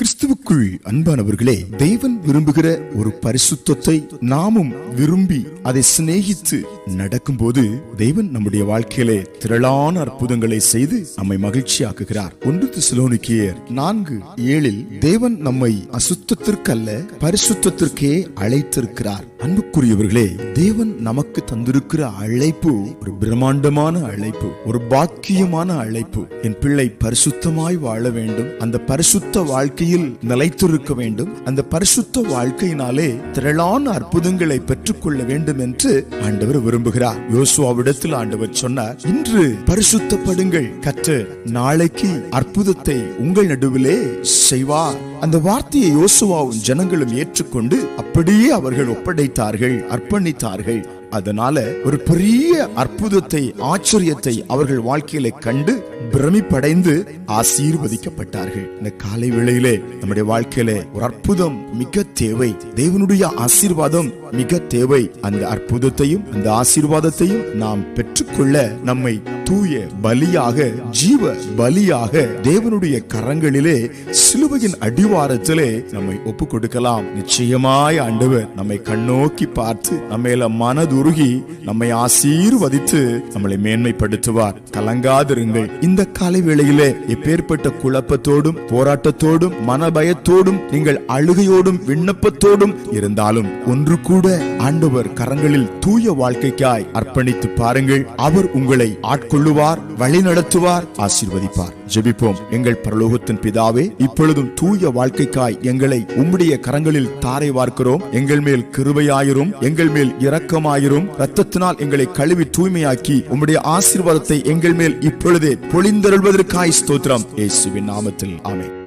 கிறிஸ்துவுக்குள் அன்பானவர்களே தெய்வன் விரும்புகிற ஒரு பரிசுத்தத்தை நாமும் விரும்பி அதை சிநேகித்து நடக்கும்போது தெய்வன் நம்முடைய வாழ்க்கையிலே திரளான அற்புதங்களை செய்து நம்மை மகிழ்ச்சியாக்குகிறார். ஒன்று சிலோனிக்கியர் நான்கு ஏழில் தேவன் நம்மை அசுத்தத்திற்கல்ல பரிசுத்தத்திற்கே அழைத்திருக்கிறார். அன்புக்குரியவர்களே தேவன் நமக்கு தந்திருக்கிற அழைப்பு ஒரு பிரம்மாண்டமான அழைப்பு ஒரு பாக்கியமான அழைப்பு. என் பிள்ளை பரிசுத்தமாய் வாழ வேண்டும். அந்த பரிசுத்த வாழ்க்கையில் நிலைத்திருக்க வேண்டும். அந்த பரிசுத்த வாழ்க்கையினாலே திரளான அற்புதங்களை பெற்றுக்கொள்ள வேண்டும் என்று ஆண்டவர் விரும்புகிறார். யோசுவாவிடத்தில் ஆண்டவர் சொன்னார் இன்று பரிசுத்தப்படுங்கள். கற்று நாளைக்கு அற்புதத்தை உங்கள் நடுவிலே செய்வார். அந்த வார்த்தையை யோசுவாவும் ஜனங்களும் ஏற்றுக்கொண்டு அப்படியே அவர்கள் ஒப்படைத்தார்கள் அர்ப்பணித்தார்கள். அதனால ஒரு பெரிய அற்புதத்தை ஆச்சரியத்தை அவர்கள் வாழ்க்கையில கண்டு பிரமிப்படைந்து ஆசீர்வதிக்கப்பட்டார்கள். இந்த காலை வேளையிலே நம்முடைய வாழ்க்கையில ஒரு அற்புதம் மிக தேவை. தேவனுடைய ஆசீர்வாதம் மிக தேவை. அந்த அற்புதத்தையும் அந்த ஆசீர்வாதத்தையும் நாம் பெற்றுக்கொள்ள நம்மை தூய பலியாக ஜீவ பலியாக தேவனுடைய கரங்களிலே சிலுவையின் அடிவாரத்திலே நம்மை ஒப்பு கொடுக்கலாம் நிச்சயமாய் ஆண்டவர் நம்மை கண்ணோக்கி பார்த்து நம்மையில மனதுருகி நம்மை ஆசீர்வதித்து நம்மளை மேன்மைப்படுத்துவார். கலங்காதிருங்கள். இந்த காலை வேளையிலே எப்பேற்பட்ட குழப்பத்தோடும் போராட்டத்தோடும் மனபயத்தோடும் நீங்கள் அழுகையோடும் விண்ணப்பத்தோடும் இருந்தாலும் ஒன்று கூட ஆண்டவர் கரங்களில் தூய வாழ்க்கைக்காய் அர்ப்பணித்து பாருங்கள். அவர் உங்களை ஆட்கொள்ளுவார் வழிநடத்துவார் ஆசீர்வதிப்பார். ஜெபிப்போம். எங்கள் பரலோகத்தின் பிதாவே இப்பொழுதும் தூய வாழ்க்கைக்காய் எங்களை உம்முடைய கரங்களில் தாரை வார்க்கிறோம். எங்கள் மேல் கிருபையாயிரும் எங்கள் மேல் இரக்கமாயிரும். ரத்தத்தினால் எங்களை கழுவி தூய்மையாக்கி உம்முடைய ஆசீர்வாதத்தை எங்கள் மேல் இப்பொழுதே பொழிந்தருள்வதற்காய் ஸ்தோத்திரம். இயேசுவின் நாமத்தில். ஆமென்.